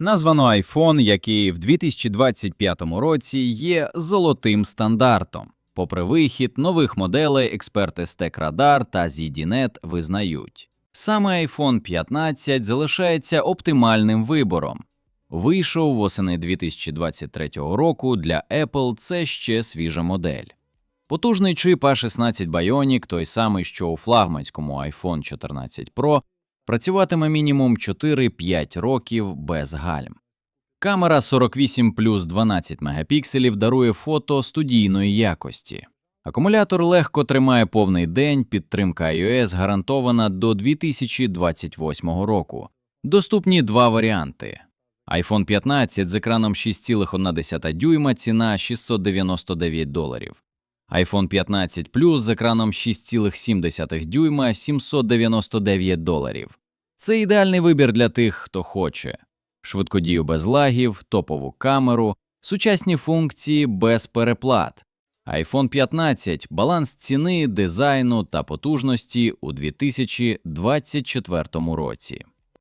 Названо iPhone, який в 2025 році є золотим стандартом. Попри вихід нових моделей, експерти з TechRadar та ZDNet визнають. Саме iPhone 15 залишається оптимальним вибором. Вийшов восени 2023 року для Apple це ще свіжа модель. Потужний чип A16 Bionic, той самий, що у флагманському iPhone 14 Pro, працюватиме мінімум 4-5 років без гальм. Камера 48 плюс 12 мегапікселів дарує фото студійної якості. Акумулятор легко тримає повний день, підтримка iOS гарантована до 2028 року. Доступні два варіанти. iPhone 15 з екраном 6,1 дюйма ціна 699 доларів. iPhone 15 Plus з екраном 6,7 дюйма 799 доларів. Це ідеальний вибір для тих, хто хоче. Швидкодію без лагів, топову камеру, сучасні функції без переплат. iPhone 15 – баланс ціни, дизайну та потужності у 2024 році.